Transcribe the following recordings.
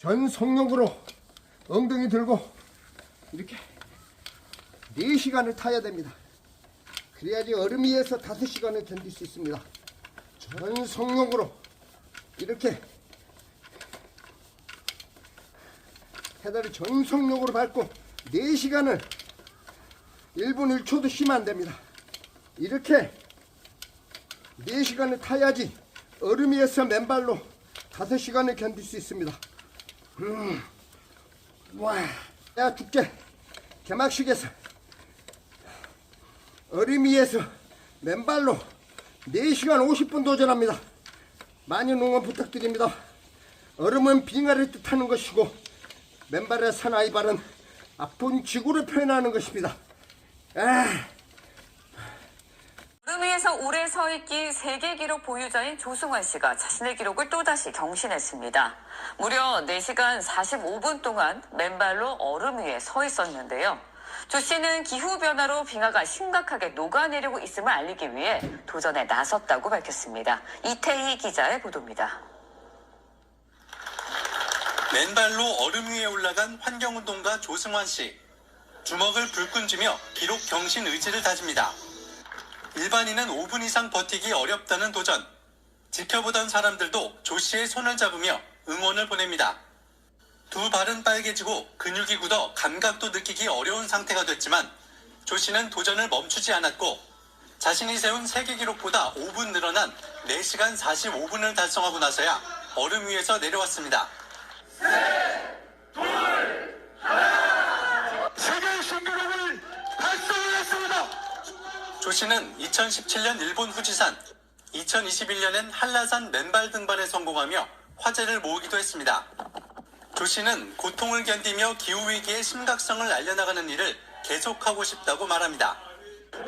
전 속력으로 엉덩이 들고 이렇게 4시간을 타야 됩니다. 그래야지 얼음 위에서 5시간을 견딜 수 있습니다. 전 속력으로 이렇게 페달을 전 속력으로 밟고 4시간을 1분 1초도 쉬면 안 됩니다. 이렇게 4시간을 타야지 얼음 위에서 맨발로 5시간을 견딜 수 있습니다. 음. 와, 야 축제 개막식에서 위에서 맨발로 4시간 50분 도전합니다. 많은 응원 부탁드립니다. 얼음은 빙하를 뜻하는 것이고 맨발의 사나이 발은 아픈 지구를 표현하는 것입니다. 아. 위에서 오래 서 있기 세계 기록 보유자인 조승환 씨가 자신의 기록을 또다시 경신했습니다. 무려 4시간 45분 동안 맨발로 얼음 위에 서 있었는데요. 조 씨는 기후변화로 빙하가 심각하게 녹아내리고 있음을 알리기 위해 도전에 나섰다고 밝혔습니다. 이태희 기자의 보도입니다. 맨발로 얼음 위에 올라간 환경운동가 조승환 씨. 주먹을 불끈 쥐며 기록 경신 의지를 다집니다. 일반인은 5분 이상 버티기 어렵다는 도전. 지켜보던 사람들도 조 씨의 손을 잡으며 응원을 보냅니다. 두 발은 빨개지고 근육이 굳어 감각도 느끼기 어려운 상태가 됐지만 조 씨는 도전을 멈추지 않았고 자신이 세운 세계 기록보다 5분 늘어난 4시간 45분을 달성하고 나서야 얼음 위에서 내려왔습니다. 세계 신기록을 달성했습니다. 조 씨는 2017년 일본 후지산, 2021년엔 한라산 맨발 등반에 성공하며 화제를 모으기도 했습니다. 조 씨는 고통을 견디며 기후위기의 심각성을 알려나가는 일을 계속하고 싶다고 말합니다.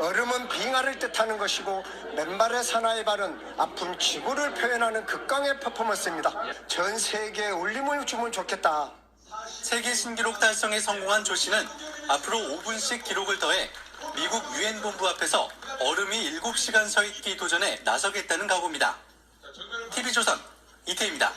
얼음은 빙하를 뜻하는 것이고 맨발의 사나이 발은 아픈 지구를 표현하는 극강의 퍼포먼스입니다. 전 세계에 울림을 주면 좋겠다. 세계 신기록 달성에 성공한 조 씨는 앞으로 5분씩 기록을 더해 미국 유엔 본부 앞에서 얼음이 7시간 서 있기 도전에 나서겠다는 각오입니다. TV조선 이태입니다.